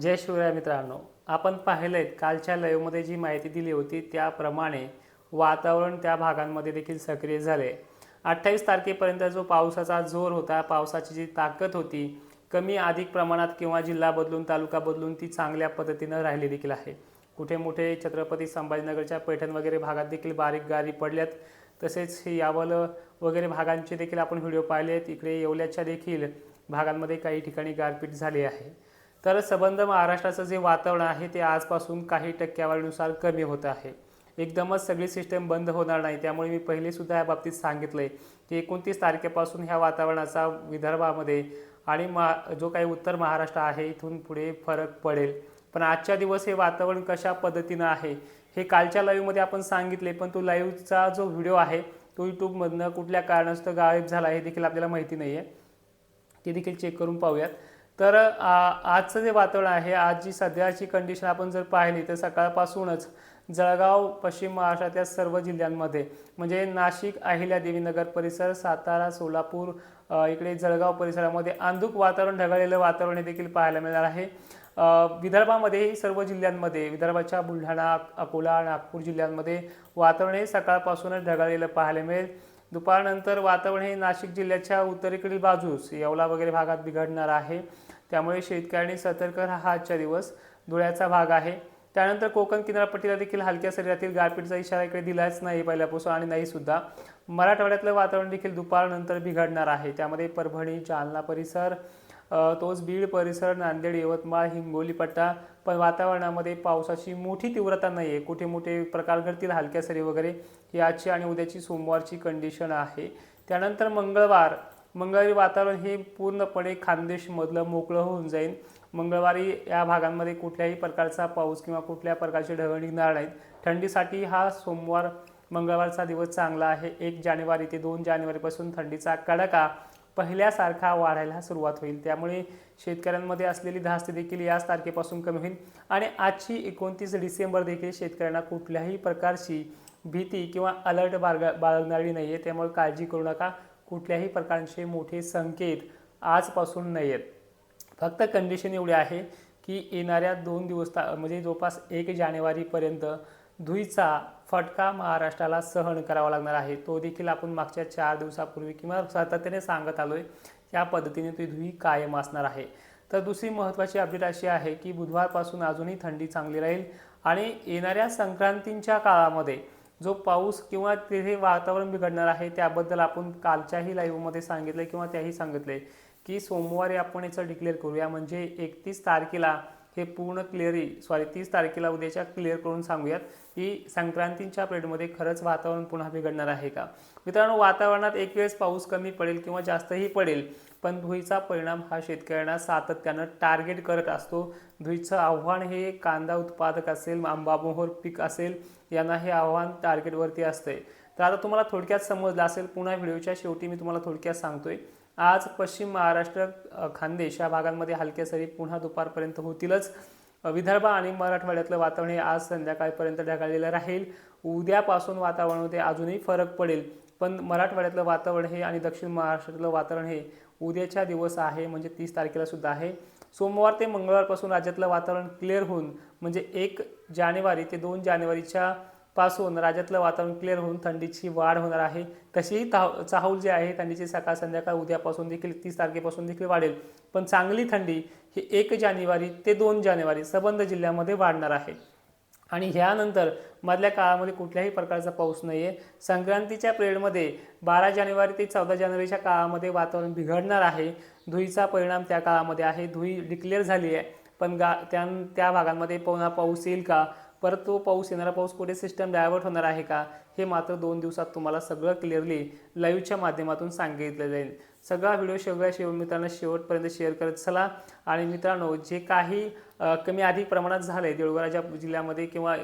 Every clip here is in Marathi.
जय शिवराय मित्रांनो आपण पाहिलं कालच्या लाईव्हमध्ये जी माहिती दिली होती त्याप्रमाणे वातावरण त्या भागांमध्ये देखील सक्रिय झाले. अठ्ठावीस तारखेपर्यंत जो पावसाचा जोर होता पावसाची जी ताकद होती कमी अधिक प्रमाणात किंवा जिल्हा बदलून तालुका बदलून ती चांगल्या पद्धतीनं राहिली देखील आहे. कुठे मोठे छत्रपती संभाजीनगरच्या पैठण वगैरे भागात देखील बारीक गारी पडल्यात. तसेच हे यावल वगैरे भागांचे देखील आपण व्हिडिओ पाहिलेत. इकडे येवल्याच्या देखील भागांमध्ये काही ठिकाणी गारपीट झाली आहे. तर संबंध महाराष्ट्राचं जे वातावरण आहे ते आजपासून काही टक्क्यावारीनुसार कमी होत आहे. एकदमच सगळी सिस्टम बंद होणार नाही. त्यामुळे मी पहिले सुद्धा या बाबतीत सांगितलं आहे की एकोणतीस तारखेपासून ह्या वातावरणाचा विदर्भामध्ये आणि मा जो काही उत्तर महाराष्ट्र आहे इथून पुढे फरक पडेल. पण आजच्या दिवस हे वातावरण कशा पद्धतीनं आहे हे कालच्या लाईव्हमध्ये आपण सांगितले पण तो लाईव्हचा जो व्हिडिओ आहे तो यूट्यूबमधनं कुठल्या कारणास्तव गायब झाला हे देखील आपल्याला माहिती नाही आहे ते देखील चेक करून पाहूयात. तर आ, आजचं जे वातावरण आहे आज जी सध्याची कंडिशन आपण जर पाहिली तर सकाळपासूनच जळगाव पश्चिम महाराष्ट्रातल्या सर्व जिल्ह्यांमध्ये म्हणजे नाशिक अहिल्यादेवीनगर परिसर सातारा सोलापूर इकडे जळगाव परिसरामध्ये अंधुक वातावरण ढगाळलेलं वातावरण हे देखील पाहायला मिळणार आहे. विदर्भामध्येही सर्व जिल्ह्यांमध्ये विदर्भाच्या बुलढाणा अकोला नागपूर जिल्ह्यांमध्ये वातावरण हे सकाळपासूनच ढगाळलेलं पाहायला मिळेल. दुपारनंतर वातावरण हे नाशिक जिल्ह्याच्या उत्तरेकडील बाजूस येवला वगैरे भागात बिघडणार आहे. त्यामुळे शेतकऱ्यांनी सतर्क राहा आजच्या दिवस धुळ्याचा भाग आहे. त्यानंतर कोकण किनारपट्टीला देखील हलक्या शरीरातील गारपीटचा इशारा इकडे दिलाच नाही पहिल्यापासून आणि नाही सुद्धा. मराठवाड्यातलं वातावरण देखील दुपारनंतर बिघडणार आहे. त्यामध्ये परभणी जालना परिसर तोच बीड परिसर नांदेड यवतमाळ हिंगोली पट्टा पण वातावरणामध्ये पावसाची मोठी तीव्रता नाही आहे कुठे मोठे प्रकार घडतील हलक्या सरी वगैरे ही आजची आणि उद्याची सोमवारची कंडिशन आहे. त्यानंतर मंगळवार मंगळवारी वातावरण हे पूर्णपणे खानदेशमधलं मोकळं होऊन जाईल. मंगळवारी या भागांमध्ये कुठल्याही प्रकारचा पाऊस किंवा कुठल्या प्रकारचे ढग निघणार नाहीत. थंडीसाठी हा सोमवार मंगळवारचा दिवस चांगला आहे. एक जानेवारी ते दोन जानेवारीपासून थंडीचा कडाका पहिल्यासारखा वाढायला सुरुवात होईल. त्यामुळे शेतकऱ्यांमध्ये असलेली धास्ती देखील याच तारखेपासून कमी होईल. आणि आजची एकोणतीस डिसेंबर देखील शेतकऱ्यांना कुठल्याही प्रकारची भीती किंवा अलर्ट बाळगा बाळगणारी नाही आहे त्यामुळे काळजी करू नका. कुठल्याही प्रकारचे मोठे संकेत आजपासून नाही आहेत फक्त कंडिशन एवढी आहे की येणाऱ्या दोन दिवस ता म्हणजे जवळपास एक जानेवारीपर्यंत धुईचा फटका महाराष्ट्राला सहन करावा लागणार आहे. तो देखील आपण मागच्या चार दिवसापूर्वी किंवा सातत्याने सांगत आलो आहे या पद्धतीने ती धुई कायम असणार आहे. तर दुसरी महत्त्वाची अपडेट अशी आहे की बुधवारपासून अजूनही थंडी चांगली राहील आणि येणाऱ्या संक्रांतींच्या काळामध्ये जो पाऊस किंवा तिथे वातावरण बिघडणार आहे त्याबद्दल आपण कालच्याही लाईव्हमध्ये सांगितलं किंवा त्याही सांगितले की सोमवारी आपण याचं डिक्लेअर करूया. म्हणजे एकतीस तारखेला हे पूर्ण क्लिअरी सॉरी तीस तारखेला उद्याच्या क्लिअर करून सांगूयात की संक्रांतीच्या पिरियडमध्ये खरंच वातावरण पुन्हा बिघडणार आहे का? मित्रांनो वातावरणात एक वेळेस पाऊस कमी पडेल किंवा जास्तही पडेल पण धुईचा परिणाम हा शेतकऱ्यांना सातत्यानं टार्गेट करत असतो. धुईचं आव्हान हे कांदा उत्पादक असेल आंबामोहोर पीक असेल यांना हे आव्हान टार्गेटवरती असते तर आता तुम्हाला थोडक्यात समजलं असेल पुन्हा व्हिडिओच्या शेवटी मी तुम्हाला थोडक्यात सांगतोय. आज पश्चिम महाराष्ट्र खानदेश या भागांमध्ये हलक्या सरी पुन्हा दुपारपर्यंत होतीलच. विदर्भ आणि मराठवाड्यातलं वातावरण हे आज संध्याकाळपर्यंत ढगाळलेलं राहील. उद्यापासून वातावरणामध्ये अजूनही फरक पडेल. पण मराठवाड्यातलं वातावरण हे आणि दक्षिण महाराष्ट्रातलं वातावरण हे उद्याच्या दिवस आहे म्हणजे तीस तारखेला सुद्धा आहे. सोमवार ते मंगळवारपासून राज्यातलं वातावरण क्लिअर होऊन म्हणजे एक जानेवारी ते दोन जानेवारीच्या पासून राज्यातलं वातावरण क्लिअर होऊन थंडीची वाढ होणार आहे. तशीही ताव चाहूल जे आहे थंडीची सकाळ संध्याकाळ उद्यापासून देखील तीस तारखेपासून देखील वाढेल. पण चांगली थंडी ही एक जानेवारी ते दोन जानेवारी सबंध जिल्ह्यामध्ये वाढणार आहे. आणि ह्यानंतर मधल्या काळामध्ये कुठल्याही प्रकारचा पाऊस नाही आहे संक्रांतीच्या पिरियडमध्ये बारा जानेवारी ते चौदा जानेवारीच्या काळामध्ये वातावरण बिघडणार आहे. धुईचा परिणाम त्या काळामध्ये आहे. धुई डिक्लेअर झाली आहे. पण गा त्या त्या भागांमध्ये पुन्हा पाऊस येईल का? परत तो पाऊस येणारा पाऊस कुठे सिस्टम डायव्हर्ट होणार आहे का? हे मात्र दोन दिवसात तुम्हाला सगळं क्लिअरली लाईव्हच्या माध्यमातून सांगितलं जाईल. सगळा व्हिडिओ सगळ्या शेव मित्रांना शेवटपर्यंत शेअर करत चला. आणि मित्रांनो जे काही कमी अधिक प्रमाणात झालं आहे देऊळगाच्या जिल्ह्यामध्ये किंवा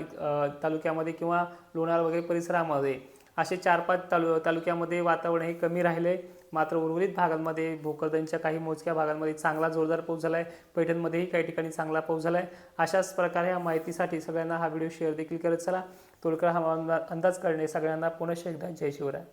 तालुक्यामध्ये किंवा लोणार वगैरे परिसरामध्ये असे चार पाच तालु तालुक्यामध्ये वातावरण हे कमी राहिले. मात्र उर्वरित भागांमध्ये भोकरदनच्या काही मोजक्या भागांमध्ये चांगला जोरदार पाऊस झाला आहे पैठणमध्येही काही ठिकाणी चांगला पाऊस झाला आहे अशाच प्रकारे या माहितीसाठी सगळ्यांना हा व्हिडिओ शेअर देखील करत चला. तोडकर हा अंदाज करणे सगळ्यांना पुनश्च एकदा जय शिवराय.